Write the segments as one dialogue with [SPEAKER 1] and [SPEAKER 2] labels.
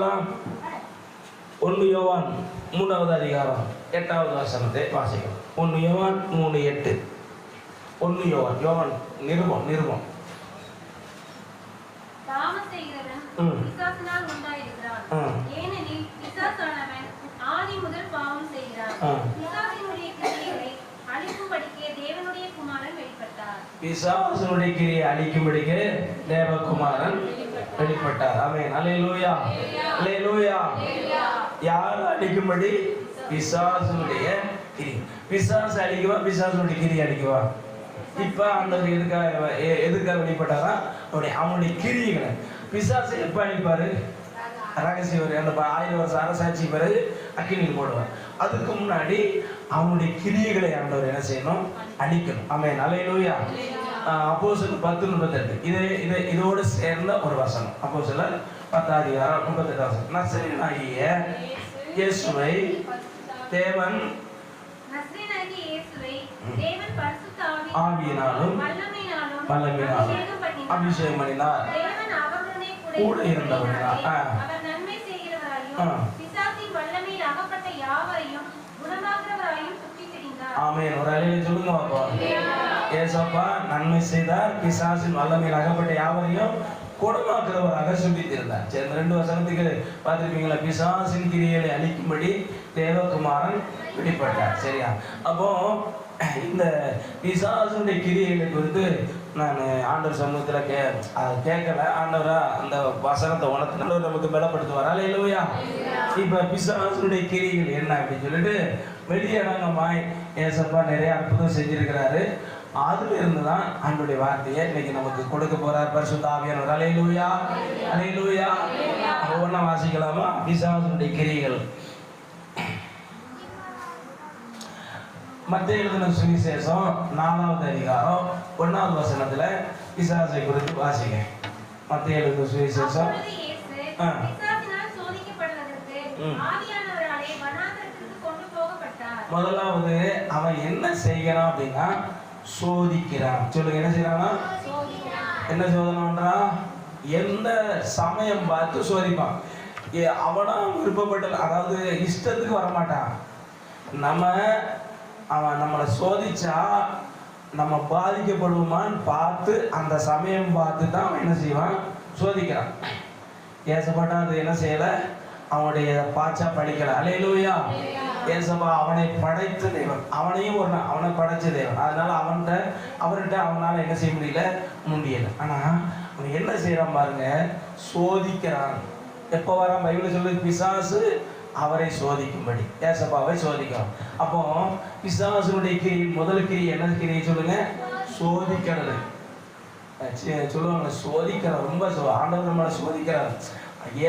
[SPEAKER 1] வாசிக்கலாம் ஒன்று யோவான் மூணாவது அதிகாரம் எட்டாவது வசனத்தை வாசிக்கலாம் ஒன்று யோவான் மூணு எட்டு ஒன்று யோவான் யோவான் நிருபம் நிருபம்.
[SPEAKER 2] ஏனெனில் பிசாசானவன் ஆதி முதல் பாவம் செய்கிறான்.
[SPEAKER 1] ம்.
[SPEAKER 2] பிசாசினுடைய கிரியைகளை அழிக்கும்படிக்கே தேவனுடைய குமாரன் வெளிப்பட்டார்.
[SPEAKER 1] பிசாசனுடைய கிரியை அழிக்கும்படிக்கு தேவகுமாரன் வெளிப்பட்டார் ஆமென். அலையலூயா அலையலூயா யார் அடிக்கும்படி? பிசாசுடைய கிரி. பிசாசு அடிக்குவா? பிசாசுடைய கிரி அடிக்குவா? இப்ப அந்த எதுக்காக எதுக்காக வெளிப்பட்டாரா? அவருடைய அவனுடைய கிரியைகளை. பிசாசு எப்ப அடிப்பாரு? ரகசிய ஒரு அந்த ஆயிரம் வருஷம் அரசாட்சி பிறகு அக்கினியில் போடுவார். அதுக்கு முன்னாடி அவனுடைய கிரியைகளை ஆண்டவர் என்ன செய்யணும்? அழிக்கணும் ஆமென். அலையிலூயா அப்போ சில பத்து முப்பத்தெட்டு இதை இதை இதோடு சேர்ந்த ஒரு வசனம் அப்போ சில பத்தாதிகாரம் முப்பத்தெட்டு வசனம் நசரீனாகிய இயேசுவை தேவன் ஆவியினாலும்
[SPEAKER 2] வல்லமையினாலும் அபிஷேகம் பண்ணினார்.
[SPEAKER 1] கூட இருந்தவர்தான். ஆ.
[SPEAKER 2] அவர் நன்மை செய்கிறவராயும்
[SPEAKER 1] ஆ.
[SPEAKER 2] பிசாசின் வல்லமையில் அகப்பட்ட யாவரையும் குணமாக்குறவராயும் சுற்றி திரிந்தார்
[SPEAKER 1] ஆமென் ஒரு அலையில சொல்லுங்க பாப்போம் ஏசப்பா நன்மை செய்தார். பிசாசின் வல்லமையில் அகப்பட்ட யாவரையும் குணமாக்குறவராக சுபித்திருந்தார். சரி இந்த ரெண்டு வசனத்துக்கு பார்த்துருப்பீங்களா? பிசாசின் கிரியைகளை அழிக்கும்படி தேவகுமாரன் வெளிப்பட்டார். சரியா? அப்போ இந்த பிசாசுடைய கிரியைகளை குறித்து நான் ஆண்டவர் சமூகத்தில் கே கேட்கல. ஆண்டவரா அந்த வசனத்தை உணர்த்தினாலும் நமக்கு பலப்படுத்துவார். இல்லையா இப்போ பிசாசுடைய கிரியைகள் என்ன அப்படின்னு சொல்லிட்டு வெளியடங்கமாய் ஏசப்பா நிறைய அற்புதம் செஞ்சிருக்கிறாரு. அதுல இருந்து தான் ஆண்டுடைய வார்த்தையை இன்னைக்கு நமக்கு கொடுக்க போறார் பரிசுத்த ஆவியானவர். அலையிலூயா அலையிலூயா ஒவ்வொன்றா வாசிக்கலாமா? பிசாசுடைய கிரியைகள். மத்திய எழுதின சுவிசேஷம் நாலாவது அதிகாரம் ஒன்னாவது வசனத்துல பிசாசை குறித்து வாசிங்க. மத்திய எழுதின சுவிசேஷம். முதலாவது அவன் என்ன செய்கிறான் அப்படின்னா சோதிக்கிறான் சொல்லுங்க என்ன செய்யறானா என்ன சோதனை பண்றான் எந்த சமயம் பார்த்து சோதிப்பான். ஏ, அவனா விருப்பப்பட்ட அதாவது இஷ்டத்துக்கு வரமாட்டான். நம்ம அவன் நம்மளை சோதிச்சா நம்ம பாதிக்கப்படுவோமான்னு பார்த்து அந்த சமயம் பார்த்து தான் அவன் என்ன செய்வான்? சோதிக்கிறான். ஏசப்பட்டா அது என்ன செய்யலை? அவனுடைய பாச்சா படிக்கலை. அலையிலூயா. ஏசப்பா அவனை படைத்த தேவன். அவனையும் ஒரு அவனை படைச்ச தேவன். அதனால அவன்கிட்ட அவர்கிட்ட அவனால் என்ன செய்ய முடியல? முடியல. ஆனால் அவன் என்ன செய்கிறான் பாருங்க? சோதிக்கிறான். எப்போ வரான்? பைபிள் சொல்லுது பிசாசு அவரை சோதிக்கும்படி. ஏசப்பாவை சோதிக்கிறான். அப்போ பிசாசுனுடைய கிரி முதல் கிரி என்ன கிரியை சொல்லுங்க? சோதிக்கிறது. சொல்லுவாங்க சோதிக்கிற ரொம்ப ஆண்டவர் நம்மளை சோதிக்கிறார்.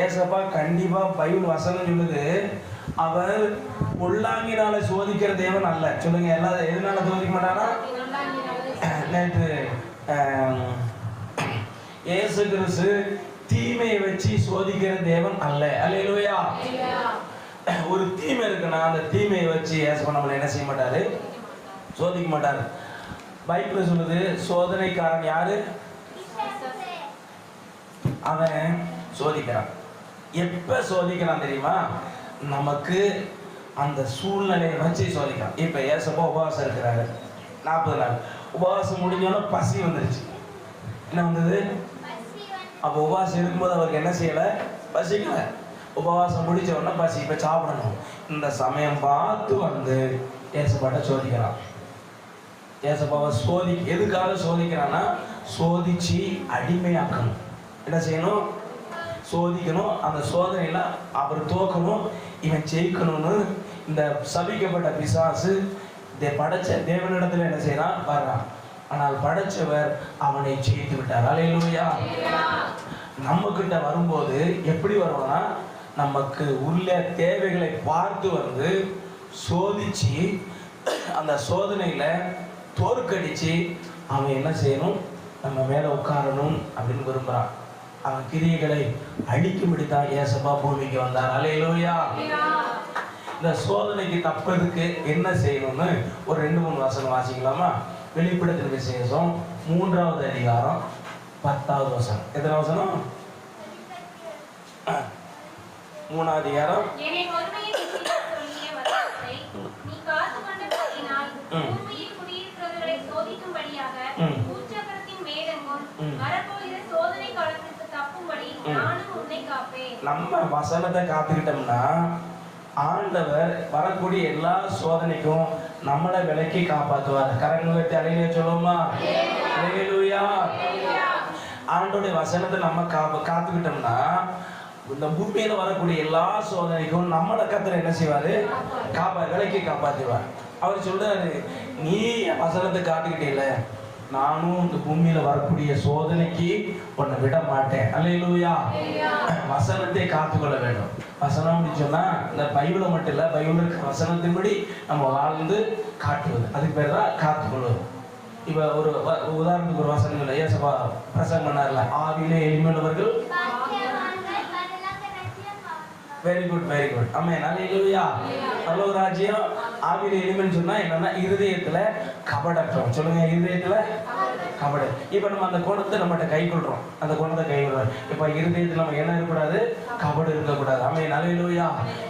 [SPEAKER 1] ஏசப்பா கண்டிப்பாக பைபிள் வசனம் சொல்லுது. அவர் பொல்லாங்கினால சோதிக்கிற தேவன் அல்ல. சொல்லுங்க எல்லா எதனால சோதிக்க மாட்டானா நேற்று ஏசு கிறிஸ்து தீமையை வச்சு சோதிக்கிற தேவன் அல்ல. அல்லேலூயா. ஒரு தீமை இருக்குன்னா அந்த தீமையை வச்சு ஏசப்ப நம்மளை என்ன செய்ய மாட்டாரு? சோதிக்க மாட்டாரு. பைபிள் சொல்லுது சோதனைக்காரன் யாரு? அவன் சோதிக்கிறான். எப்ப சோதிக்கிறான் தெரியுமா? நமக்கு அந்த சூழ்நிலையை வச்சு சோதிக்கலாம். இப்போ ஏசப்பா உபவாசம் இருக்கிறாரு. நாற்பது நாள். உபவாசம் முடிஞ்சோன்னா பசி வந்துருச்சு. என்ன வந்தது? அப்போ உபவாசம் இருக்கும்போது அவருக்கு என்ன செய்யலை? பசிக்கல. உபவாசம் முடிச்ச உடனே பசி. இப்போ சாப்பிடணும். இந்த சமயம் பார்த்து வந்து ஏசப்பாட்ட சோதிக்கிறான் ஏசப்பாவை சோதி எதுக்காக சோதிக்கிறான்னா சோதிச்சு அடிமையாக்கணும். என்ன செய்யணும்? சோதிக்கணும். அந்த சோதனையில் அவர் தோக்கணும் இவன் ஜெயிக்கணும்னு இந்த சபிக்கப்பட்ட பிசாசு இதை படைச்ச தேவனிடத்தில் என்ன செய்யறான் வர்றான். ஆனால் படைச்சவர் அவனை ஜெயித்து விட்டார். அலையிலூயா நம்ம கிட்ட வரும்போது எப்படி வருவான்னா நமக்கு உள்ள தேவைகளை பார்த்து வந்து சோதிச்சு அந்த சோதனையில தோற்கடிச்சு அவன் என்ன செய்யணும்? நம்ம மேலே உட்காரணும் அப்படின்னு விரும்புகிறான் அவன் கிரியைகளை அழிக்கும்படி தான் ஏசப்பா பூமிக்கு வந்தார். அலையிலோயா இந்த சோதனைக்கு தப்பதுக்கு என்ன செய்யணும்னு ஒரு ரெண்டு மூணு வசனம் வாசிக்கலாமா? வெளிப்படத்தின் விசேஷம் மூன்றாவது அதிகாரம் பத்தாவது வசனம். எத்தனை வசனம். மூணாவது அதிகாரம்
[SPEAKER 2] என்னை ஒருமையில் குறித்துச் சொல்லிய வசனத்தை நீ காத்துக்கொண்டபடியினால்
[SPEAKER 1] ம்.
[SPEAKER 2] பூமியில் குடியிருக்கிறவர்களை சோதிக்கும்படியாக
[SPEAKER 1] ம்.
[SPEAKER 2] பூச்சக்கரத்தின் மேலெங்கும்
[SPEAKER 1] ம்.
[SPEAKER 2] வரப்போகிற சோதனை காலத்திற்கு தப்பும்படி
[SPEAKER 1] ம்.
[SPEAKER 2] நானும் உன்னை காப்பேன்
[SPEAKER 1] நம்ம வசனத்தை காத்துக்கிட்டோம்னா ஆண்டவர் வரக்கூடிய எல்லா சோதனைக்கும் நம்மளை விலக்கி காப்பாற்றுவார் கரங்களை வெட்டி அலையில சொல்லுமா ஆண்டோடைய வசனத்தை நம்ம காப்பு காத்துக்கிட்டோம்னா இந்த பூமியில வரக்கூடிய எல்லா சோதனைக்கும் நம்மளை கத்தர் என்ன செய்வாரு? காப்பா விலக்கி காப்பாற்றுவார் அவர் சொல்றாரு நீ வசனத்தை காத்துக்கிட்டே நானும் இந்த பூமியில வரக்கூடிய சோதனைக்கு உன்னை விட மாட்டேன். அல்லேலூயா. வசனத்தை காத்துக்கொள்ள வேண்டும். வசனம் அப்படின்னு சொன்னா இந்த பைபிளை மட்டும் இல்ல பைபிள் வசனத்தின்படி நம்ம வாழ்ந்து காட்டுவது. அதுக்கு பேர் தான் காத்துக்கொள்வது. இப்ப ஒரு உதாரணத்துக்கு ஒரு வசனம் இல்லை ஏசப்பா பிரசங்கம் பண்ணார்ல ஆவிலே எளிமையுள்ளவர்கள் வெரி குட் வெரி குட் ஆமே நல்ல பல்லவ ராஜ்யம். ஆவியில் எளிமைன்னு சொன்னா என்னன்னா இருதயத்துல கபடற்றம் சொல்லுங்க இருதயத்துல கபடு. இப்ப நம்ம அந்த குணத்தை நம்மகிட்ட கை கொள்றோம். அந்த குணத்தை கை கொள்றோம். இப்ப இருதயத்துல நம்ம என்ன இருக்கக்கூடாது கபடு இருக்கக்கூடாது. ஆமே நல்ல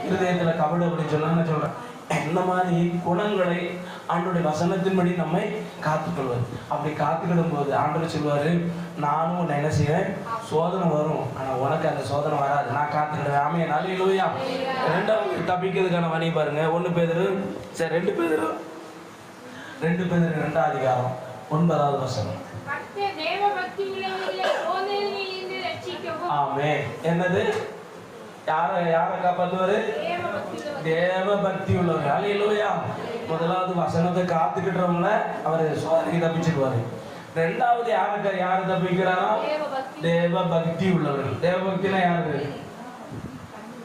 [SPEAKER 1] இருதயத்துல கபடு அப்படின்னு சொன்னா என்ன சொல்றேன் இந்த மாதிரி குணங்களை ஆண்டுடைய வசனத்தின்படி நம்மை காத்துக்கொள்வது அப்படி காத்துக்கிடும் போது ஆண்டவர் சொல்வாரு நானும் உன்னை என்ன செய்வேன்? சோதனை வரும். ஆனா உனக்கு அந்த சோதனை வராது. நான் காத்துக்கிடுவேன். ஆமே நல்ல ரெண்டாவது தப்பிக்கிறதுக்கான வழி பாருங்க. ஒண்ணு பேதரு சரி ரெண்டு பேதரு. ரெண்டு பேதரு ரெண்டாம் அதிகாரம் ஒன்பதாவது வசனம். ஆமே என்னது? யார யார காப்பாத்துவாரு?
[SPEAKER 3] தேவ பக்தி
[SPEAKER 1] உள்ளவர் அலையிலோயா முதலாவது வசனத்தை காத்துக்கிட்டவங்கள அவர் சோதனைக்கு தப்பிச்சிருவாரு ரெண்டாவது யாருக்கு யாரு தப்பிக்கிறாரா?
[SPEAKER 3] தேவ பக்தி
[SPEAKER 1] தேவ பக்தி உள்ளவர்கள் தேவ பக்தினா யாரு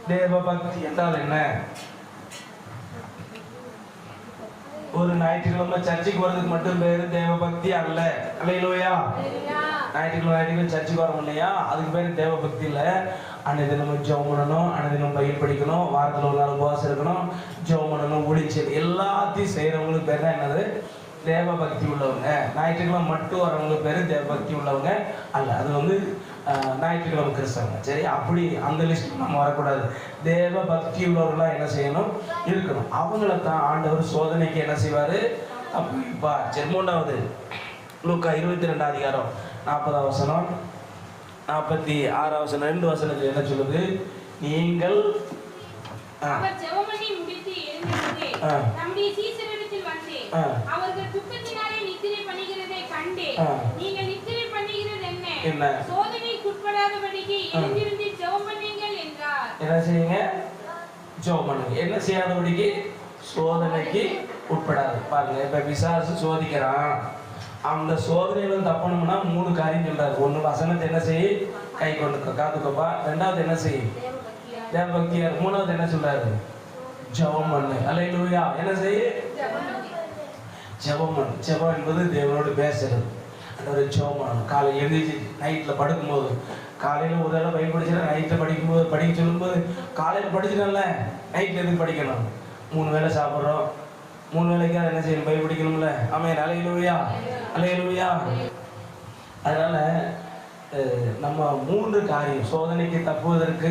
[SPEAKER 1] தேவ பக்தி என்றால் என்ன? ஒரு ஞாயிற்றுக்கிழமை சர்ச்சுக்கு வர்றதுக்கு மட்டும் பேரு தேவ பக்தி அல்ல அலையிலோயா ஞாயிற்றுக்கிழமை ஞாயிற்றுக்கிழமை சர்ச்சுக்கு வரோம் இல்லையா? அதுக்கு பேர் தேவ பக்தி இல்ல. அன்னைக்கு தினம் ஜெபம் பண்ணணும் அன்னைக்கு தினம் பயிர் படிக்கணும் வாரத்துல ஒரு நாள் உபவாசம் இருக்கணும் ஜெபம் பண்ணணும் ஒளிச்சல் எல்லாத்தையும் செய்யறவங்களுக்கு பேர் தான் என்னது? தேவ பக்தி உள்ளவங்க. ஞாயிற்றுக்கிழமை மட்டும் வரவங்களுக்கு பேரு தேவ பக்தி உள்ளவங்க அல்ல. அது வந்து ஞாயிற்றுக்கிழமை கிறிஸ்தவங்க. சரி அப்படி அந்த லிஸ்ட் நம்ம வரக்கூடாது. தேவ பக்தி உள்ளவர்களா என்ன செய்யணும்? இருக்கணும். அவங்கள தான் ஆண்டவர் சோதனைக்கு என்ன செய்வாரு? அப்பா சரி மூணாவது லூக்கா இருபத்தி ரெண்டாம் அதிகாரம் நாற்பதாம் வசனம். நாற்பத்தி ஆறாம் வசனம் ரெண்டு வசனத்தில் என்ன சொல்லுது? நீங்கள்.
[SPEAKER 3] அவர்கள் துக்கத்தினாலே நித்திரை பண்ணுகிறதை கண்டு
[SPEAKER 1] ஆ.
[SPEAKER 3] நீங்கள் நித்திரை பண்ணுகிறது என்ன?
[SPEAKER 1] என்ன என்ன செய்யுங்க? ஜோம் பண்ணுங்க. என்ன செய்யாதபடிக்கு சோதனைக்கு உட்படாது. பாருங்க இப்ப விசாரிச்சு சோதிக்கிறான். அந்த சோதனையில தப்பணும்னா மூணு காரியம் சொல்றாரு. ஒண்ணு வசனத்தை என்ன செய்ய கை கொண்டு காத்துக்கப்பா ரெண்டாவது என்ன செய்ய தேவபக்தியார். மூணாவது என்ன சொல்றாரு? ஜபம் பண்ணு. அல்லேலூயா என்ன செய்ய ஜபம் பண்ணு. ஜபம் என்பது தேவனோடு பேசுறது. ஒரு ஜபம் பண்ணணும். காலை எழுந்திரிச்சு நைட்டில் படுக்கும்போது காலையில் ஒரு தடவை பைபிள் படிச்சுனா நைட்டில் படிக்கும்போது படிக்க சொல்லும்போது காலையில் படிச்சிடல நைட்டில் எதுக்கு படிக்கணும்? மூணு வேளை சாப்பிட்றோம். மூணு வேலைக்கு என்ன செய்யணும்? பைபிள் படிக்கணும்ல. ஆமாம் அலையிலுவையா அலையிலுவையா அதனால் நம்ம மூன்று காரியம் சோதனைக்கு தப்புவதற்கு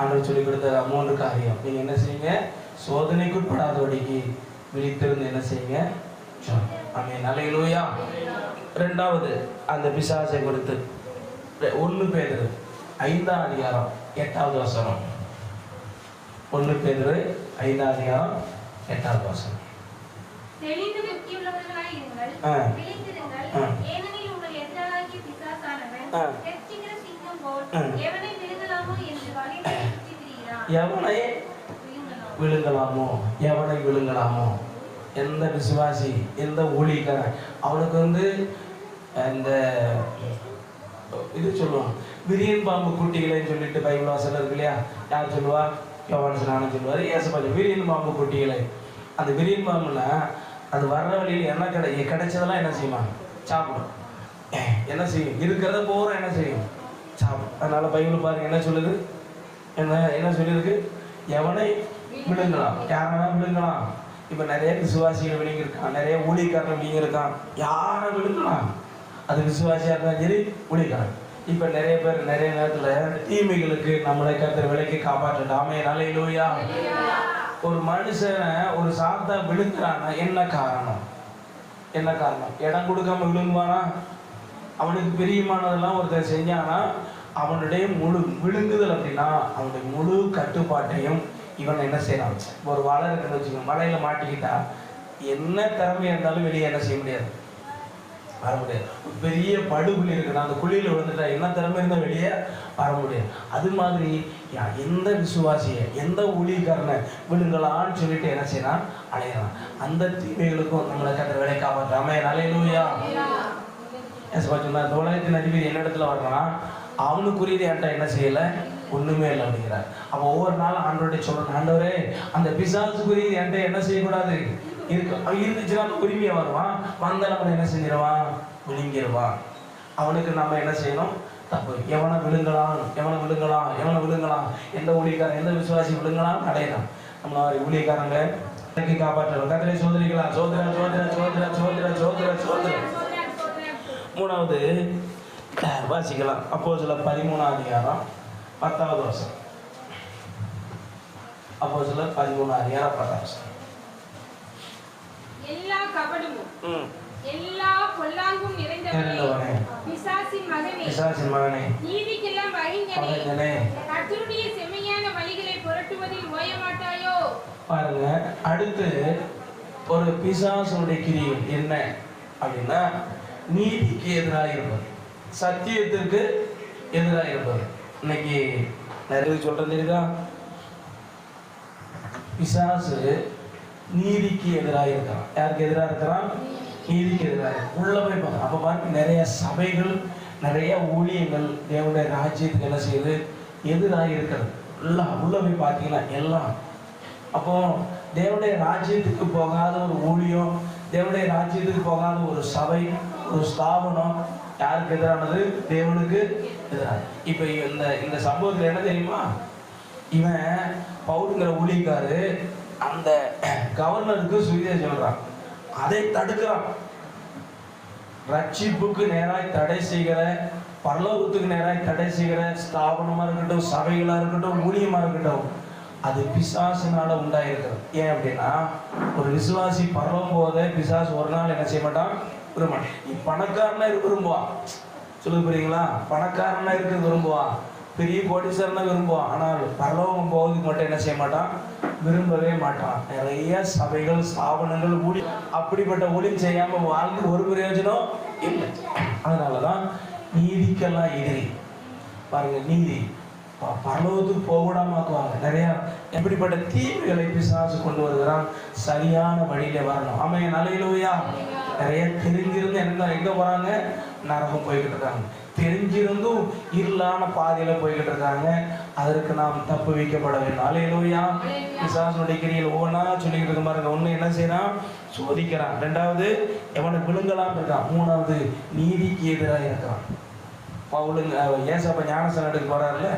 [SPEAKER 1] ஆண்டவர் சொல்லிக் கொடுத்த மூன்று காரியம். நீங்கள் என்ன செய்யுங்க? சோதனைக்குட்படாதபடிக்கு விழித்திருந்து என்ன செய்யுங்க? ஆமே அலையிலுவையா ரெண்டாவது அந்த பிசாசை கொடுத்து. ஒன்று பேதரு ஐந்தாம் அதிகாரம் எட்டாவது வசனம். ஒன்று பேதரு ஐந்தாம் அதிகாரம் எட்டாவது வசனம்.
[SPEAKER 2] தெளிந்து புத்தி உள்ளவர்களாய் இருங்கள்
[SPEAKER 1] ஆ.
[SPEAKER 2] விழித்திருங்கள்.
[SPEAKER 1] ஆ.
[SPEAKER 2] ஏனெனில் உங்கள் எதிராகிய பிசாசானவன்
[SPEAKER 1] ஆ.
[SPEAKER 2] கெர்ச்சிக்கிற சிங்கம் போல்
[SPEAKER 1] ஆ.
[SPEAKER 2] எவனை விழுங்கலாமோ என்று வகைகளை சுற்றி திரிகிறான்
[SPEAKER 1] எவனை
[SPEAKER 2] விழுங்கலாம்.
[SPEAKER 1] விழுங்கலாமோ? எவனை விழுங்கலாமோ? எந்த விசுவாசி எந்த ஊழியக்காரன்? அவனுக்கு வந்து இந்த இது சொல்லுவான் விரியன் பாம்பு குட்டிகளைன்னு சொல்லிட்டு பைபிள் வாசல் இருக்கு இல்லையா? யார் சொல்லுவா? யோவான் ஸ்நானம் சொல்லுவார். ஏசப்பா விரியன் பாம்பு குட்டிகளை. அந்த விரியன் பாம்புனா அது வர்ற வழியில் என்ன கிடை கிடைச்சதெல்லாம் என்ன செய்வாங்க சாப்பிடும். என்ன செய்யும்? இருக்கிறத பூரா என்ன செய்யும்? சாப்பிடும். அதனால் பைபிள் பாருங்க என்ன சொல்லுது? என்ன என்ன சொல்லியிருக்கு? எவனை விழுங்கலாம். யாரை விழுங்கலாம். இப்போ நிறைய விசுவாசிகள் விழுங்கிருக்கான் நிறைய ஊழியக்காரன் விழுங்கியிருக்கான் யாரை விழுங்கலாம்? அது விசுவாசியா இருந்தாலும் சரி ஊழியக்காரன் இப்ப நிறைய பேர் நிறைய நேரத்துல தீமைகளுக்கு நம்மளை கருத்து விலைக்கு காப்பாற்றலாமே நல்ல ஒரு மனுஷனை ஒரு சாத்தா விழுங்குறான்னா என்ன காரணம்? என்ன காரணம்? இடம் கொடுக்காம விழுங்குவானா? அவனுக்கு பிரியமானதெல்லாம் ஒருத்தர் செஞ்சானா? அவனுடைய முழு விழுங்குதல் அப்படின்னா அவனுடைய முழு கட்டுப்பாட்டையும் இவன் என்ன செய்யறான்? ஒரு வலை இருக்குன்னு வச்சுக்கோங்க. மலையில் மாட்டிக்கிட்டா என்ன திறமை இருந்தாலும் வெளியே என்ன செய்ய முடியாது. வர முடியாது. பெரிய படுகுழி இருக்குன்னா அந்த குழியில் விழுந்துட்டா என்ன திறமை இருந்தால் வெளியே வர முடியாது. அது மாதிரி எந்த விசுவாசியை எந்த ஊழியக்காரனை விழுங்கலான்னு சொல்லிட்டு என்ன செய்யலாம் அலையலாம் அந்த தீமைகளுக்கும் நம்மளை கத்த வேலை காப்பாற்றாம நலையிலூயா சொன்னா இந்த உலகத்தின் அதிபதி என்ன இடத்துல வர்றான் அவனுக்குரியது என்கிட்ட என்ன செய்யலை? ஒண்ணுமே இல்லை அப்படிங்கிறார். அப்போ ஒவ்வொரு நாளும் ஆண்டோடைய சொல்லணும் ஆண்டவரே அந்த பிசாசுக்குரியது என்கிட்ட என்ன செய்யக்கூடாது? இருக்கு. அவன் இருந்துச்சுன்னா உரிமையை வருவான் வந்த நம்ம என்ன செஞ்சிருவான் விழுங்கிடுவான் அவனுக்கு நம்ம என்ன செய்யணும்? தப்பு. எவனை விழுங்கலாம்? எவனை விழுங்கலாம்? எவனை விழுங்கலாம்? எந்த ஊழியக்காரன் எந்த விசுவாசி விழுங்கலாம் அடையலாம் நம்ம மாதிரி ஊழியக்காரங்க இன்றைக்கு காப்பாற்றலாம் கத்திரை சோதரிக்கலாம். சோதர சோதர சோதர சோதர சோதர சோதர மூணாவது வாசிக்கலாம். அப்போ சில பதிமூணாம் அதிகாரம் பத்தாவது வருஷம் அப்போ சில பதிமூணாம் அதிகாரம் பத்தாவது வருஷம்
[SPEAKER 3] எல்லா கபடமும்
[SPEAKER 1] ம்.
[SPEAKER 3] எல்லா பொல்லாங்கும் நிறைந்தவனே. பிசாசின் மகனே.
[SPEAKER 1] பிசாசின் மகனே.
[SPEAKER 3] நீதிக்கெல்லாம்
[SPEAKER 1] பகைஞனே
[SPEAKER 3] கர்த்தருடைய செம்மையான வழிகளை புரட்டுவதில் ஓய மாட்டாயோ
[SPEAKER 1] பாருங்க அடுத்து ஒரு பிசாசுடைய கிரியை என்ன அப்படின்னா நீதிக்கு எதிராக இருப்பது. சத்தியத்திற்கு எதிராக இருப்பது. இன்னைக்கு நிறைய சொல்றது இருக்கா? பிசாசு நீதிக்கு எதிராக இருக்கிறான். யாருக்கு எதிராக இருக்கிறான்? நீதிக்கு எதிராக உள்ள போய் அப்போ பாருங்க நிறைய சபைகள் நிறைய ஊழியங்கள் தேவனுடைய ராஜ்யத்துக்கு என்ன செய்யுது? எதிராக இருக்கிறது. எல்லாம் உள்ள போய் பார்த்தீங்கன்னா எல்லாம். அப்போ தேவனுடைய ராஜ்யத்துக்கு போகாத ஒரு ஊழியம் தேவனுடைய ராஜ்யத்துக்கு போகாத ஒரு சபை ஒரு ஸ்தாபனம் யாருக்கு எதிரானது? தேவனுக்கு எதிரானது. இப்போ இந்த இந்த சம்பவத்தில் என்ன தெரியுமா? இவன் பவுலுங்கிற ஊழியக்காரு அந்த கவர்னருக்கு சுவிதேசம் சொல்றான். அதை தடுக்கிறான். ரட்சிப்புக்கு நேராய் தடை செய்கிற பரலோகத்துக்கு நேராய் தடை செய்கிற ஸ்தாபனமா இருக்கட்டும் சபைகளா இருக்கட்டும் ஊழியமா இருக்கட்டும் அது பிசாசினால உண்டாயிருக்கிறது. ஏன் அப்படின்னா ஒரு விசுவாசி பரலோகம் போதே பிசாசு ஒரு நாள் என்ன செய்ய மாட்டான்? விரும்ப நீ பணக்காரனா இருக்க விரும்புவான் சொல்லுங்க புரியுங்களா பணக்காரனா இருக்க விரும்புவான் பெரிய கோடீஸ்வரனா விரும்புவான் ஆனால் பரலோகம் போவதுக்கு மட்டும் என்ன செய்ய மாட்டான்? விரும்பவே மாட்டான். நிறைய சபைகள் ஸ்தாபனங்கள் ஊழி அப்படிப்பட்ட ஊழியம் செய்யாம வாழ்ந்து ஒரு பிரயோஜனம் இல்லை. அதனாலதான் நீதிக்கெல்லாம் எதிரி. பாருங்க நீதி. பரலோகத்துக்கு போகூடாமாக்குவாங்க நிறைய எப்படிப்பட்ட தீமைகளை பிசாசு கொண்டு வருகிறான். சரியான வழியில வரணும். ஆமைய நிலையிலோயா நிறைய தெரிஞ்சிருந்து என்ன எங்க போறாங்க? நரகம் போய்கிட்டு இருக்காங்க. தெரிஞ்சிருந்தும் இருளான பாதையில போய்கிட்டு இருக்காங்க. அதற்கு நாம் தப்பு வைக்கப்பட வேண்டும். அலையிலோயா பிசாசுடைய கிரியில் ஒவ்வொன்றா சொல்லிக்கிட்டு இருக்க பாருங்க. ஒன்று என்ன செய்யறான் சோதிக்கிறான் ரெண்டாவது எவனை விழுங்கலாம் இருக்கான். மூணாவது நீதிக்கு எதிராக இருக்கிறான். பவுலுங்க ஏசப்ப ஞானசனம் எடுக்க போறாருல்ல?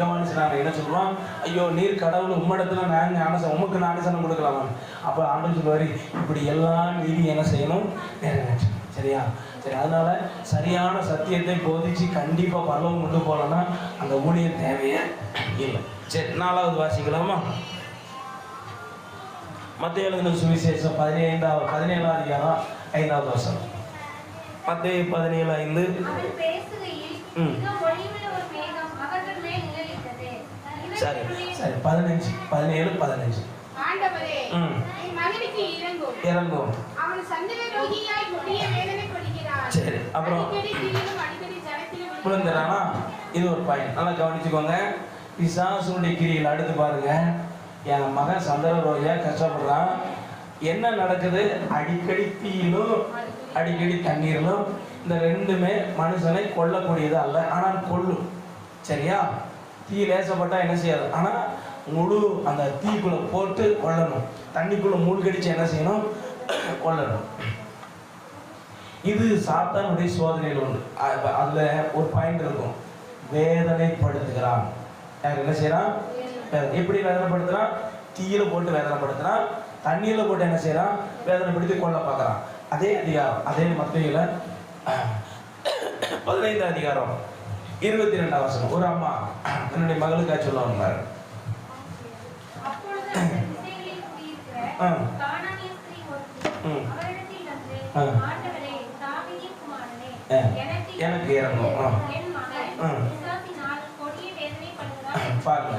[SPEAKER 1] யோகானிசனாக என்ன சொல்லுவான் ஐயோ நீர் கடவுள் உம்மிடத்துல நான் ஞானசம் உமக்கு ஞானசனம் கொடுக்கலாமா. அப்போ ஆண்டு சொல்லுவார் இப்படி எல்லா நீதி என்ன செய்யணும்? நிறைவேற்றணும். சரியா? சரி அதனால சரியான சத்தியத்தை போதிச்சு கண்டிப்பா பரலவம் கொண்டு போகலன்னா அந்த ஊழியம் தேவையே இல்லை. சரி நாலாவது வாசிக்கலாமா? மத்திய எழுதின சுவிசேஷம் பதினைந்தாவது பதினேழாம் அதிகாரம் ஐந்தாவது வருஷம் மத்திய பதினேழு ஐந்து. சரி சரி பதினஞ்சு பதினேழு பதினஞ்சு.
[SPEAKER 3] இறங்கும். அவன் சந்தன ரோகியாய் கொடிய வேதனைப்படுகிறான்
[SPEAKER 1] சரி அப்புறம்
[SPEAKER 3] அடிக்கடி
[SPEAKER 1] விழுந்துறானா இது ஒரு பாயிண்ட் நல்லா கவனிச்சுக்கோங்க. பிசாசுடைய கிரியில் அடுத்து பாருங்க. என் மகன் சந்திர ரோஜா கஷ்டப்படுறான். என்ன நடக்குது? அடிக்கடி தீயிலும் அடிக்கடி தண்ணீரிலும் இந்த ரெண்டுமே மனுஷனை கொல்லக்கூடியது அல்ல. ஆனால் கொல்லும் சரியா? தீ லேசப்பட்டா என்ன செய்யாது? ஆனால் முழு அந்த தீக்குள்ள போட்டு கொல்லணும். தண்ணிக்குள்ள மூழ்கடிச்சு என்ன செய்யணும்? கொல்லணும். இது சாத்தானுடைய சோதனையில் அப்ப அதுல ஒரு பாயிண்ட் இருக்கும். வேதனைப்படுத்துகிறான். யார் என்ன செய்யறான்? வேதனை. எப்படி வேதனைப்படுத்துறான்? தீயில போட்டு வேதனைப்படுத்துறான். தண்ணியில போட்டு என்ன செய்யறான்? வேதனைப்படுத்தி கொல்ல பார்க்கறான். அதே அதிகாரம் அதே மத்தியில பதினைந்து அதிகாரம் இருபத்தி ரெண்டாம் வசனம். ஒரு அம்மா என்னுடைய மகளுக்காக சொல்லுவாங்க
[SPEAKER 2] குடியிருக்கிற
[SPEAKER 1] ஆ. ஆ.
[SPEAKER 2] ஆண்டவரே, தாவீதின் குமாரனே,
[SPEAKER 1] ஆ.
[SPEAKER 2] எனக்கு
[SPEAKER 1] இறங்கும். பாருங்க.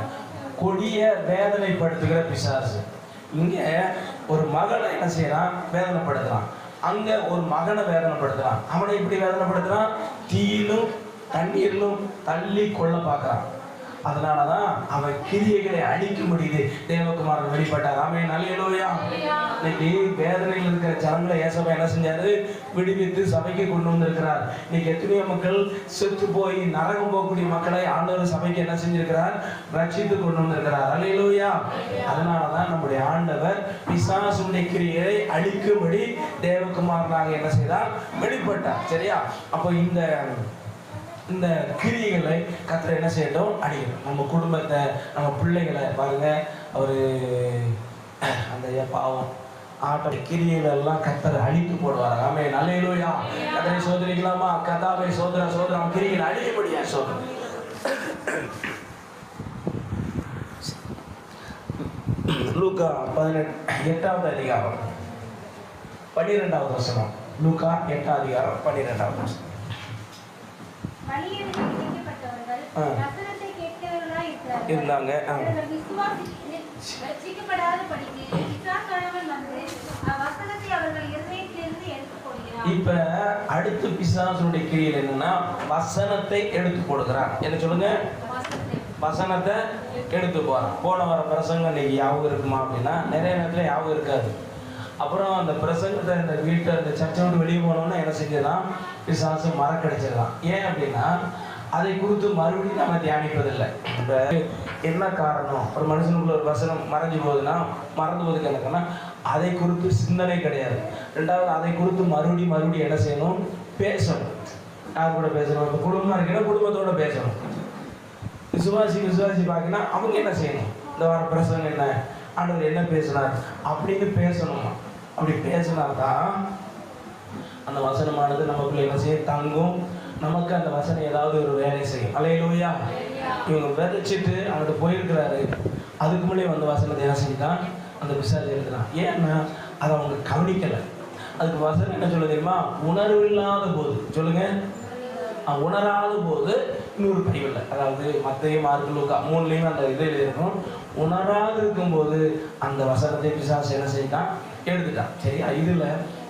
[SPEAKER 1] கொடிய வேதனைப்படுத்துகிற பிசாசு. இங்க ஒரு மகளை என்ன செய்யறான் வேதனைப்படுத்துறான். அங்க ஒரு மகனை வேதனைப்படுத்துறான். அவனை எப்படி வேதனைப்படுத்துறான்? தீயிலும் தண்ணீரிலும் தள்ளி கொள்ள பார்க்கறான். அதனாலதான் அவன் கிரியைகளை அழிக்க முடியுது. தேவகுமாரன் வெளிப்பட்டார். அவன் நல்லையா இன்னைக்கு வேதனையில் இருக்கிற ஜனங்களை ஏசப்பா என்ன செஞ்சாரு? விடுவித்து சபைக்கு கொண்டு வந்திருக்கிறார். இன்னைக்கு எத்தனையோ மக்கள் செத்து போய் நரகம் போகக்கூடிய மக்களை ஆண்டவர் சபைக்கு என்ன செஞ்சிருக்கிறார்? ரட்சித்து கொண்டு வந்திருக்கிறார். அல்லையிலோயா அதனாலதான் நம்முடைய ஆண்டவர் பிசாசுடைய கிரியை அழிக்கும்படி தேவகுமாரனாக என்ன செய்தார்? வெளிப்பட்டார். சரியா? அப்போ இந்த இந்த கிரியைகளை கத்திர என்ன செய்யட்டும்? அடிக்கணும் நம்ம குடும்பத்தை நம்ம பிள்ளைகளை பாருங்க. ஒரு அந்த பாவம். ஆட்ட கிரியைகள் எல்லாம் கத்தரை அழித்து போடுவார். ஆமே நல்லையிலோயா கத்தரை சோதரிக்கலாமா? கதாவை சோதர சோதரம் கிரியில் அழியபடியா சோதரம் லூக்கா பதினெட்டு எட்டாவது அதிகாரம். பன்னிரெண்டாவது வசனம். லூக்கா எட்டாம் அதிகாரம் பன்னிரெண்டாவது வசனம்.
[SPEAKER 2] போடுகிறான்.
[SPEAKER 1] இப்ப அடுத்து பிசாசுடைய கிரியில் என்னன்னா வசனத்தை எடுத்து போடுகிறான் என்ன சொல்லுங்க?
[SPEAKER 2] வசனத்தை.
[SPEAKER 1] எடுத்து போறான் போன வர பிரசங்கம் இன்னைக்கு யாவும் இருக்குமா அப்படின்னா நிறைய நேரத்துல யாவும் இருக்காது. அப்புறம் அந்த பிரசங்கத்தை இந்த வீட்டை அந்த சர்ச்சை விட்டு வெளியே போனோம்னா என்ன செஞ்சிடலாம் பிசாசு மறக்கடிச்சிடலாம் ஏன் அப்படின்னா அதை குறித்து மறுபடியும் நம்ம தியானிப்பதில்லை. இப்போ என்ன காரணம்? ஒரு மனுஷனுக்குள்ள ஒரு வசனம் மறைஞ்சு போகுதுன்னா மறந்து போகுதுக்கு என்னன்னா அதை குறித்து சிந்தனை கிடையாது. ரெண்டாவது அதை குறித்து மறுபடியும் மறுபடியும் என்ன செய்யணும்? பேசணும். யார் கூட பேசணும்? இப்போ குடும்பம் இருக்கீங்கன்னா குடும்பத்தோடு பேசணும். விசுவாசி விசுவாசி பார்க்கனா அவங்க என்ன செய்யணும்? இந்த வார பிரசங்கம் என்ன? ஆண்டவர் என்ன பேசினார் அப்படின்னு பேசணுமா? அப்படி பேசினாதான் அந்த வசனமானது நமக்குள்ள என்ன செய்ய தங்கும். நமக்கு அந்த வசனம் ஏதாவது ஒரு வேலை செய்யும். அலையிலூயா இவங்க விதைச்சிட்டு அங்கிட்டு போயிருக்கிறாரு. அதுக்கு முன்னே வந்த வசனத்தை என்ன செஞ்சுட்டான்? அந்த விசாரி எழுதுனான் ஏன்னா அதை அவங்க கவனிக்கலை. அதுக்கு வசனம் என்ன சொல்ல தெரியுமா? உணர்வு இல்லாத போது சொல்லுங்க. உணராத போது இன்னொரு பதிவில் அதாவது மத்திய மார்க்கு மூணுலேயுமே மூணுலேயும் அந்த இது எழுதியிருக்கும். உணராது இருக்கும்போது அந்த வசனத்தை பிசாசு என்ன செய்தான்? எடுத்துட்டான். சரியா? இதில்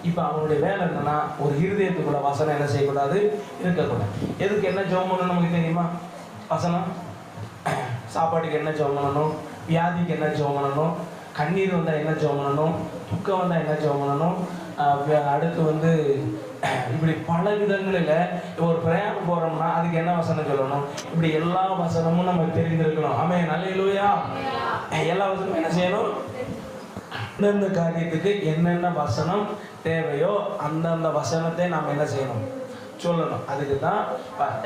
[SPEAKER 1] இப்போ அவனுடைய வேலை என்னன்னா ஒரு இருதயத்துக்குள்ள வசனம் என்ன செய்யக்கூடாது? இருக்கக்கூடாது. எதுக்கு என்ன ஜெபம் பண்ணணும் நமக்கு தெரியுமா? வசனம். சாப்பாட்டுக்கு என்ன ஜெபம் பண்ணணும்? வியாதிக்கு என்ன ஜெபம் பண்ணணும்? கண்ணீர் வந்தால் என்ன ஜெபம் பண்ணணும்? துக்கம் வந்தால் என்ன ஜெபம் பண்ணணும்? அடுத்து வந்து இப்படி பல விதங்களில் ஒரு பிரயாணம் போகிறோம்னா அதுக்கு என்ன வசனம் சொல்லணும்? இப்படி எல்லா வசனமும் நம்ம தெரிந்திருக்கணும். ஆமே நல்ல எல்லா வசனமும் என்ன செய்யணும்? அந்தந்த காரியத்துக்கு என்னென்ன வசனம் தேவையோ அந்தந்த வசனத்தை நாம் என்ன செய்யணும்? சொல்லணும். அதுக்கு தான்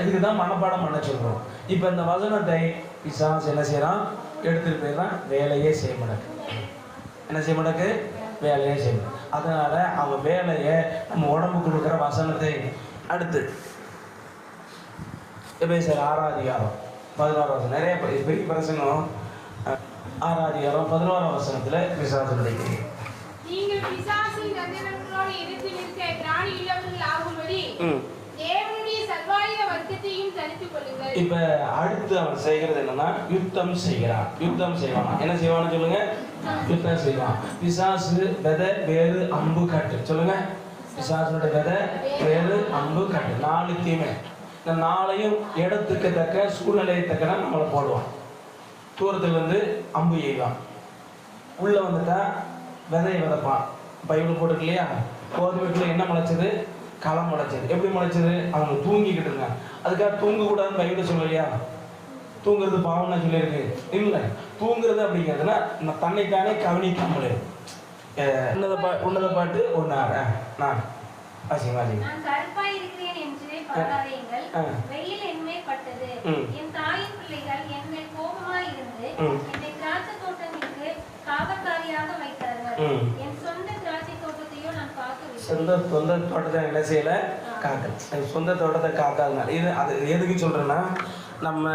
[SPEAKER 1] இதுக்கு தான் மனப்பாடம் பண்ண சொல்றோம். இப்போ இந்த வசனத்தை பிசாஸ் என்ன செய்யறான்? எடுத்துட்டு போயிடறான். வேலையே செய்ய மாட்டேன். என்ன செய்ய மாட்டேக்கு? வேலையே செய்ய மாட்டேன். அதனால அவன் வேலையை நம்ம உடம்பு கொடுக்குற வசனத்தை அடுத்து எப்படி சார் ஆறாம் அதிகாரம் பதினோராம் வசனம் நிறைய பெரிய பிரசங்கம் ஆறாம் அதிகாரம் பதினோராம் வசனத்துல விசாசனுடைய கிரியை.
[SPEAKER 3] நீங்கள் பிசாசின் தந்திரங்களோடு எதிர்த்து நிற்க திராணி உள்ளவர்கள் ஆகும்படி
[SPEAKER 1] இப்ப அடுத்து அவன் செய்கிறது என்னன்னா யுத்தம் செய்கிறான் யுத்தம் செய்வான்? என்ன செய்வான்னு சொல்லுங்க. யுத்தம் செய்வான். பிசாசு விதை வேறு அம்பு கட்டு. சொல்லுங்க. பிசாசனுடைய விதை வேறு அம்பு கட்டு. நாலு தீமை. இந்த நாளையும் இடத்துக்கு தக்க சூழ்நிலையை தக்கன நம்மளை போடுவான். தூரத்துல இருந்து அம்பு எய்வான். உள்ள வந்துட்டா விதையை விதைப்பான். பைபிள் போட்டுருக்கு இல்லையா? கோதுமைக்குள்ள என்ன முளைச்சது? களம் முளைச்சது. எப்படி முளைச்சது? அவங்க தூங்கிக்கிட்டு இருக்காங்க அதுக்காக தூங்கக்கூடாதுன்னு பைபிள் சொல்லலையா தூங்குறது பாவம்னு சொல்லியிருக்கு. இல்லை. தூங்குறது அப்படிங்கிறதுனா நம்ம தன்னைத்தானே கவனிக்காமல் உன்னத பா உன்னத பாட்டு ஒன்று நான்.
[SPEAKER 2] நான் வைத்தார்கள்
[SPEAKER 1] ம்.
[SPEAKER 2] என் சொந்த
[SPEAKER 1] சொந்த சொந்த தோட்டத்தை என்ன செய்யலை? காக்கல. சொந்த தோட்டத்தை காக்காதனால இது அது எதுக்கு சொல்கிறேன்னா நம்ம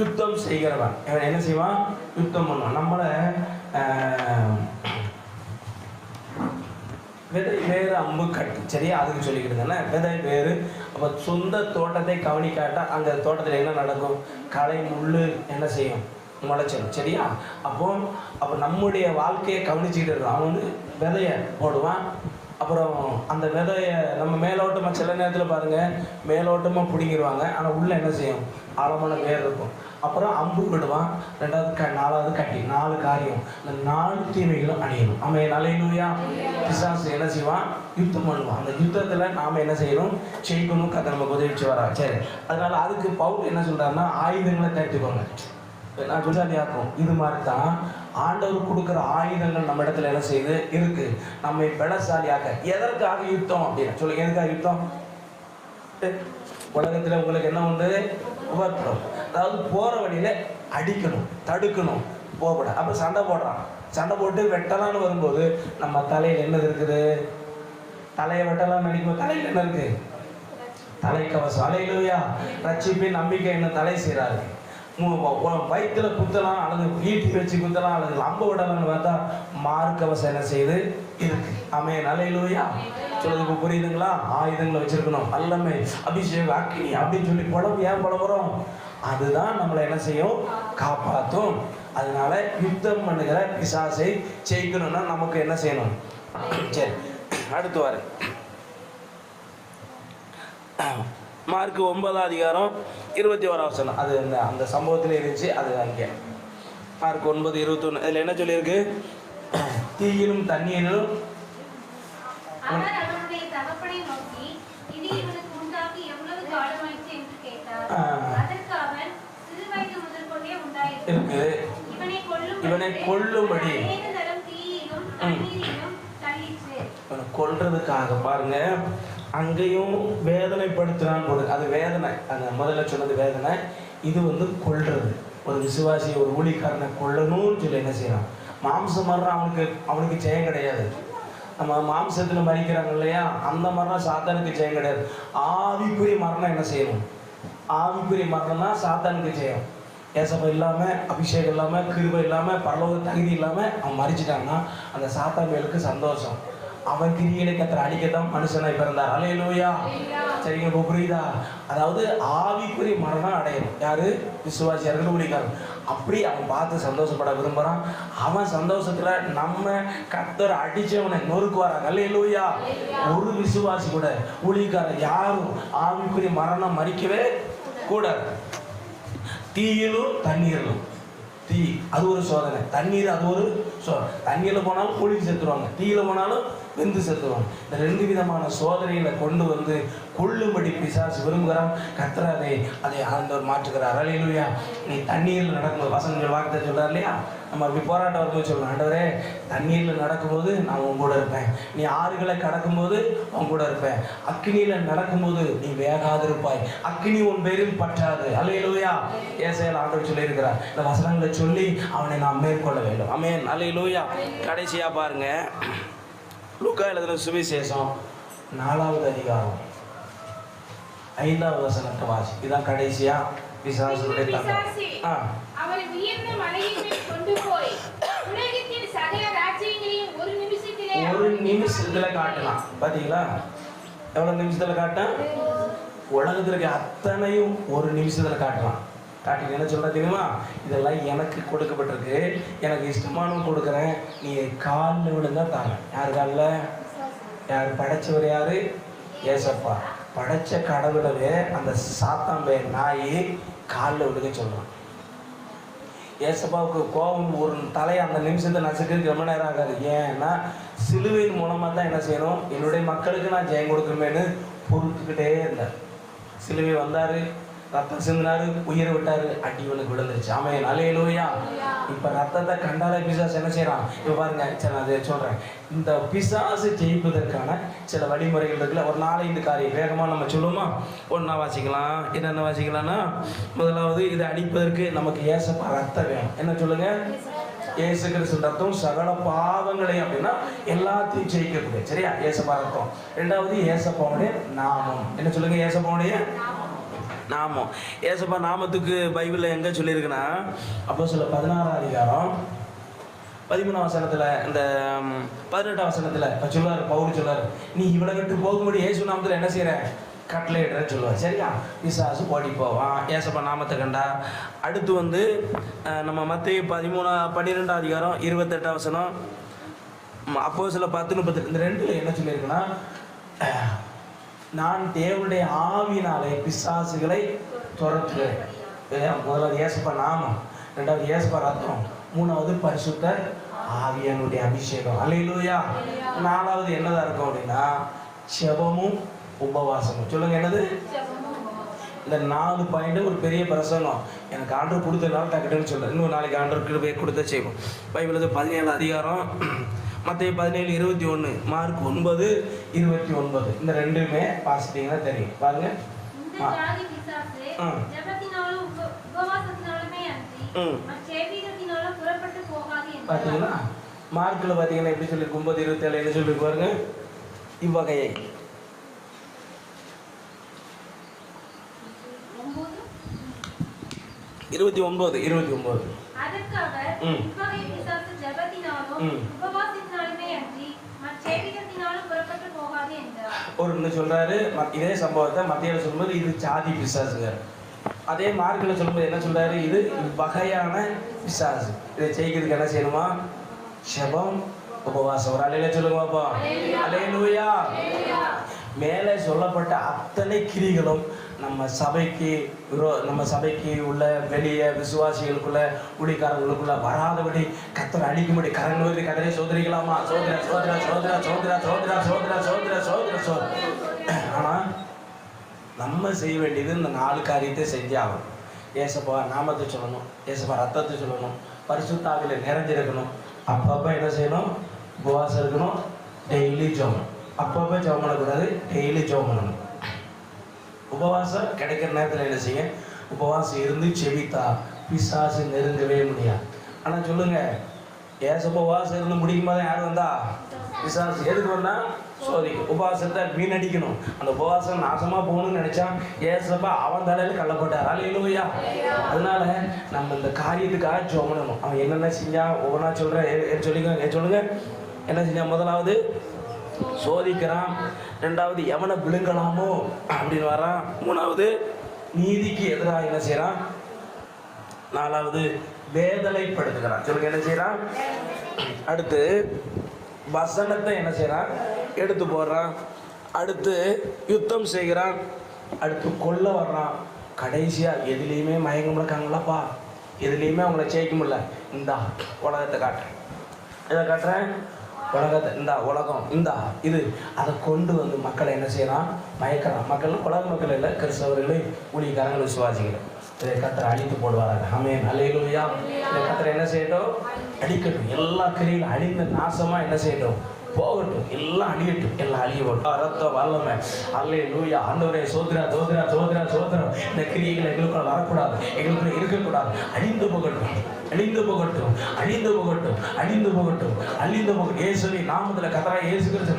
[SPEAKER 1] யுத்தம் செய்கிறவன். இவன் என்ன செய்வான்? யுத்தம் பண்ணுவான். நம்மளை விதை வேறு அம்பு கட்டு. சரியா? அதுக்கு சொல்லிக்கிட்டு தானே விதை வேறு. அப்போ சொந்த தோட்டத்தை கவனிக்காட்டால் அந்த தோட்டத்தில் என்ன நடக்கும்? களை முள் என்ன செய்யும்? முளைச்சிடும் சரியா? அப்போ அப்போ நம்முடைய வாழ்க்கையை கவனிச்சுக்கிட்டு இருக்கோம் அவன் வந்து விதைய போடுவான். அப்புறம் அந்த விதைய நம்ம மேலோட்டமாக சில நேரத்தில் பாருங்கள் மேலோட்டமாக பிடிங்கிடுவாங்க ஆனால் உள்ளே என்ன செய்யும்? ஆழமான வேர் இருக்கும். அப்புறம் அம்பு விடுவான். ரெண்டாவது க நாலாவது கட்டி. நாலு காரியம். இந்த நாலு தீமைகளும் அணியணும். அவன் நலையிலுயா பிசாசு என்ன செய்வான்? யுத்தம் பண்ணுவான். அந்த யுத்தத்தில் நாம் என்ன செய்யணும்? செய்யணும் கதை நமக்கு உதவிச்சு வரா சரி. அதனால் அதுக்கு பவுல் என்ன சொல்கிறாருன்னா ஆயுதங்களை தடுத்துக்கோங்க நான் சொல்லியாக்கும் இது மாதிரி தான் ஆண்டவர் கொடுக்குற ஆயுதங்கள் நம்ம இடத்துல என்ன செய்யுது? இருக்கு. நம்மை பலசாலியாக்க. எதற்காக யுத்தம் அப்படின்னு சொல்லுங்க எதுக்காக யுத்தம்? உலகத்தில் உங்களுக்கு என்ன உண்டு? உபத்திரம் அதாவது போகிற வழியில் அடிக்கணும் தடுக்கணும் போகக்கூடாது. அப்போ சண்டை போடுறான். சண்டை போட்டு வெட்டலான்னு வரும்போது நம்ம தலையில் என்னது இருக்குது? தலையை வெட்டலாம் நினைக்கும் தலையில் என்ன இருக்குது தலைக்கவசம். அலையிலுயா. ரட்சிப்பின் நம்பிக்கை என்ன? தலை செய்கிறாரு வயிற்றுல குத்தலாம் அல்லது வீட்டுக்கு வச்சு குத்தலாம் அல்லது அம்ப விடலாம்னு பார்த்தா மார்க்கவசம் என்ன செய்யுது இருக்கு. அமைய நலையிலோயா சொல்லுங்க புரியுதுங்களா? ஆயுதங்களை வச்சிருக்கணும். அல்லமே அபிஷேகம் அக்கினி அப்படின்னு சொல்லி புலம்பு ஏன் புலம்புறோம் அதுதான் நம்மளை என்ன செய்யும்? காப்பாற்றும் அதனால யுத்தம் பண்ணுகிற பிசாசை ஜெயிக்கணும்னா நமக்கு என்ன செய்யணும்? சரி அடுத்து வரேன் மார்க் ஒன்பதாம் அதிகாரம் இருபத்தி ஓராம் வசனம். அது அந்த அந்த சம்பவத்தில் இருந்துச்சு அது அங்கே மார்க் ஒன்பது இருபத்தொன்று அதில் என்ன சொல்லியிருக்கு? தீயிலும் தண்ணீரிலும் இருக்கு
[SPEAKER 2] இவனை கொல்லும்
[SPEAKER 1] இவனை கொல்லும்படி. கொல்றதுக்காக பாருங்க. அங்கேயும் வேதனைப்படுத்துறான்னு போது அது வேதனை. அந்த முதல்ல சொன்னது வேதனை. இது வந்து கொள்றது ஒரு விசுவாசி ஒரு ஊழிக்காரனை கொல்லணும்னு சொல்லி என்ன செய்யறான்? மாம்சம் மரணம் அவனுக்கு அவனுக்கு ஜெயம் கிடையாது. நம்ம மாம்சத்தில் மறிக்கிறாங்க இல்லையா? அந்த மரணம் சாத்தானுக்கு ஜெயம் கிடையாது. ஆவிக்குரிய மரணம் என்ன செய்யணும்? ஆவிக்குரிய மரணம் தான் சாத்தானுக்கு ஜெயம். ஏசப்பம் இல்லாமல் அபிஷேகம் இல்லாமல் கிருபை இல்லாமல் பரலோக தகுதி இல்லாமல் அவன் மறிச்சிட்டான்னா அந்த சாத்தான் மேலுக்கு சந்தோஷம். அவன் கிரியிலை கத்திர அழிக்கத்தான் மனுஷனாய் பிறந்தார். அலையலூயா சரிங்க இப்போ புரியுதா? அதாவது ஆவிக்குரிய மரணம் அடையணும். யாரு? விசுவாசி யாருன்னு ஊழிக்காரன் அப்படி அவன் பார்த்து சந்தோஷப்பட விரும்புறான். அவன் சந்தோஷத்துல நம்ம கத்தர் அடிச்சவனை நொறுக்குவாராங்க. அல்லையா ஒரு விசுவாசி கூட ஊழிக்காரன் யாரும் ஆவிக்குரிய மரணம் மறிக்கவே கூடாது தீயிலும் தண்ணீரிலும். தீ அது ஒரு சோதனை. தண்ணீர் அது ஒரு சோதனை. தண்ணியில் போனாலும் குளிச்சு செத்துருவாங்க. தீயில போனாலும் வெந்து செத்துருவாங்க இந்த ரெண்டு விதமான சோதனைகளை கொண்டு வந்து கொள்ளும்படி பிசாசு விரும்புகிறான். கத்திர அதை அதை ஆண்டவர் மாற்றுகிறார். அலையிலுயா நீ தண்ணீரில் நடக்கும்போது வசனங்கள் வார்த்தை சொல்கிறார் இல்லையா? நம்ம அப்படி போராட்டம் வரும்போது சொல்லணும் ஆண்டவரே தண்ணீரில் நடக்கும்போது நான் உன் கூட இருப்பேன். நீ ஆறுகளை கடக்கும்போது உன் கூட இருப்பேன். அக்னியில் நடக்கும்போது நீ வேகாதிருப்பாய். அக்னி உன் பேரில் பற்றாது. அலையிலுயா ஏசையில் ஆண்டவர் சொல்லியிருக்கிறார். இந்த வசனங்களை சொல்லி அவனை நாம் மேற்கொள்ள வேண்டும். அமேன் அலையிலுயா கடைசியா பாருங்க. லூக்கா எழுதின சுவிசேஷம் நாலாவது அதிகாரம் ஐந்தாவது வசனத்தை வாசி. இதான் கடைசியா? பிசாசுடைய
[SPEAKER 3] பிசாசு
[SPEAKER 1] தங்கம் ஆ.
[SPEAKER 3] அவரை உயர்ந்த மலையின் மேல் கொண்டு போய் உலகத்தின் சகல ராஜ்யங்களையும் ஒரு நிமிஷத்திலே
[SPEAKER 1] ஒரு நிமிஷத்துல காட்டலாம். பாத்தீங்களா? எவ்வளவு நிமிஷத்துல காட்டான் உலகத்துல இருக்க அத்தனையும் ஒரு நிமிஷத்துல காட்டலாம். தாட்டி என்ன சொல்ற தெரியுமா? இதெல்லாம் எனக்கு கொடுக்கப்பட்டிருக்கு. எனக்கு இஷ்டமானும் கொடுக்குறேன். நீ காலில் விழுந்தா தாங்க. யார் காலில்? யார்? படைச்சவர் யார்? ஏசப்பா. படைச்ச கடவுளவே அந்த சாத்தாம்பே நாய் காலில் விழுக சொல்கிறான் ஏசப்பாவுக்கு கோபம் ஒரு தலை அந்த நிமிஷத்தை நசுக்கிறதுக்கு ரொம்ப நேரம் ஆகாது. ஏன்னா சிலுவையின் மூலமாக தான் என்ன செய்யணும்? என்னுடைய மக்களுக்கு நான் ஜெயம் கொடுக்கணுமேனு பொறுத்துக்கிட்டே இருந்தார். சிலுவை வந்தார். ரத்தம் சிந்தினாரு உயிரை விட்டாரு அடி இவனுக்கு விழுந்துருச்சு. ஆமையன் அலையலூயா இப்போ ரத்தத்தை கண்டாலே பிசாசு என்ன செய்யறான் இப்போ பாருங்க சரி நான் அதை சொல்கிறேன் இந்த பிசாசு ஜெயிப்பதற்கான சில வழிமுறைகள் இருக்குல்ல ஒரு நாலஞ்சு காரியம் வேகமாக நம்ம சொல்லுவோமா? ஒன்றா வாசிக்கலாம். என்னென்ன வாசிக்கலாம்னா முதலாவது இதை அடிப்பதற்கு நமக்கு ஏசப்பா ரத்தம் வேணும். என்ன சொல்லுங்க? இயேசு கிறிஸ்து ரத்தம் சகல பாவங்களையும் அப்படின்னா எல்லாத்தையும் ஜெயிக்கக்கூடிய சரியா? ஏசப்பா ரத்தம். ரெண்டாவது ஏசப்பாவுடைய நாமம். என்ன சொல்லுங்க ஏசப்பாவுடைய நாமம். ஏசப்பா நாமத்துக்கு பைபிளில் எங்கே சொல்லியிருக்குன்னா அப்போ சொல்ல பதினாறாம் அதிகாரம் பதிமூணாம் வசனத்தில் இந்த பதினெட்டாம் வசனத்தில் இப்போ சொல்லுவார் பவுல் சொல்லுவார் நீ இவ்வளோ விட்டு போகும்படி ஏசு நாமத்தில் என்ன செய்கிற கட்டளையிடுறேன்னு சொல்லுவார். சரியா? விசாசு ஓடி போவான். ஏசப்பா நாமத்தை கண்டா அடுத்து வந்து நம்ம மத்திய பதிமூணா பன்னிரெண்டாம் அதிகாரம் இருபத்தெட்டாம் வசனம் அப்போ சில பத்து முப்பத்தி இந்த ரெண்டில் என்ன சொல்லியிருக்குன்னா நான் தேவனுடைய ஆவினாலே பிசாசுகளை துரத்துவேன். முதலாவது ஏசப்பா நாமம். ரெண்டாவது ஏசப்பா ரத்தம். மூணாவது பரிசுத்த ஆவியனுடைய அபிஷேகம். அலையிலூயா நாலாவது என்னதா இருக்கும் அப்படின்னா செபமும் உபவாசமும். சொல்லுங்க என்னது? இந்த நாலு பாயிண்ட் ஒரு பெரிய பிரசங்கம். எனக்கு ஆண்டர் கொடுத்ததுனால டக்குன்னு சொல்ல இன்னும் நாளைக்கு ஆண்டர் கிருபையை கொடுத்த செய்வோம். பைபிள் பதினேழு அதிகாரம். மற்ற பதினேழு இருபத்தி ஒன்று மார்க் ஒன்பது இருபத்தி ஒன்பது. இந்த ரெண்டுமே வாசிட்டீங்கன்னா தெரியும். பாருங்க. பார்த்தீங்களா. மார்க்கில் பார்த்தீங்கன்னா எப்படி சொல்லி ஒன்பது இருபத்தேழு என்ன சொல்லி பாருங்க? இவ்வகையை. இருபத்தி ஒன்பது இருபத்தி ஒன்பது. ம். ஒரு இன்னும் சொல்றாரு இதே சம்பவத்தை மத்தியில் சொல்லும்போது இது ஜாதி பிசாசுங்க. அதே மார்க்கில் சொல்லும்போது என்ன சொல்றாரு? இது வகையான பிசாசு. இதை ஜெயிக்கிறதுக்கு என்ன செய்யணுமா? செபம் உபவாசம். ஒரு அலையில சொல்லுங்க பாப்பா அலையிலுயா? மேலே சொல்லப்பட்ட அத்தனை கிரிகளும் நம்ம சபைக்கு விரோ நம்ம சபைக்கு உள்ள வெளியே விசுவாசிகளுக்குள்ள ஊழிக்காரங்களுக்குள்ள வராதபடி கத்தரை அடிக்கும்படி கரங்கள் வந்து கதரை சோதரிக்கலாமா? சோதர சோதர சோதர சோதர சோதர சோதர சோதர சோதர சோதர. ஆனா நம்ம செய்ய வேண்டியது இந்த நாலு காரியத்தை செஞ்சே ஆகணும். ஏசப்பா நாமத்தை சொல்லணும் ஏசப்பா ரத்தத்தை சொல்லணும் பரிசுத்தாவில நிறைஞ்சிருக்கணும். அப்பப்போ என்ன செய்யணும்? உபவாசம் இருக்கணும் டெய்லி ஜோம் அப்பப்போ ஜோம் பண்ணக்கூடாது டெய்லி ஜோம் பண்ணணும். உபவாசம் கிடைக்கிற நேரத்தில் என்ன செய்ய உபவாசம் இருந்து செவித்தா பிசாசு நெருங்கவே முடியாது. ஆனால் சொல்லுங்க ஏச உபவாசம் இருந்து முடிக்கும் போது யார் வந்தா? பிசாசு. எதுக்கு வந்தா? சோதிக்கும் உபவாசத்தை வீணடிக்கணும். அந்த உபவாசம் நாசமாக போகணும்னு நினச்சா ஏசப்பா அவன் தலையில் கள்ளப்பட்டார் அதனால நம்ம இந்த காரியத்துக்காக ஜோம் அவன் என்னென்ன செஞ்சான் ஒவ்வொன்றா சொல்கிறேன் சொல்லிக்க சொல்லுங்க சொல்லுங்க. என்ன செஞ்சான் முதலாவது சோதிக்கிறான். ரெண்டாவது எவனை விழுங்கலாமோ அப்படின்னு வரான் மூணாவது நீதிக்கு எதிராக என்ன செய்கிறான் நாலாவது வேதனைப்படுத்துகிறான். சொல்லுங்க என்ன செய்கிறான் அடுத்து வசனத்தை என்ன செய்கிறான் எடுத்து போடுறான். அடுத்து யுத்தம் செய்கிறான். அடுத்து கொல்ல வர்றான். கடைசியா எதுலேயுமே மயங்க முடிக்காங்களாப்பா. எதுலேயுமே அவங்கள ஜெயிக்க முடியல. இந்தா உலகத்தை காட்டுறேன். இதை காட்டுறேன்? உலகத்தை இந்தா உலகம் இந்தா இது. அதை கொண்டு வந்து மக்களை என்ன செய்யலாம்? மயக்கிறான் மக்கள் உலக மக்கள் இல்லை கிறிஸ்தவர்களை ஊழியக்காரங்களை விசுவாசிக்கிறோம் இதை கத்தரை அழித்து போடுவாராங்க ஆமே அலையிலுயா இதை கத்தரை என்ன செய்யட்டும்? அடிக்கட்டும். எல்லா கிரியிலும் அழிந்து நாசமாக என்ன செய்யட்டும்? போகட்டும். எல்லாம் அழியட்டும். எல்லாம் அழியட்டும் ரத்த வல்லமை. அல்லே லூயா ஆண்டவரே சோதரா சோதரா சோதரா சோதரம் இந்த கிரியைகள் எங்களுக்குள்ள வரக்கூடாது. எங்களுக்குள்ள இருக்கக்கூடாது. அழிந்து போகட்டும். அழிந்து போகட்டும். அழிந்து போகட்டும். அழிந்து போகட்டும். அழிந்து போகட்டும். இயேசுவின் நாமத்துல கதரா ஏசுகிறது கிறிஸ்து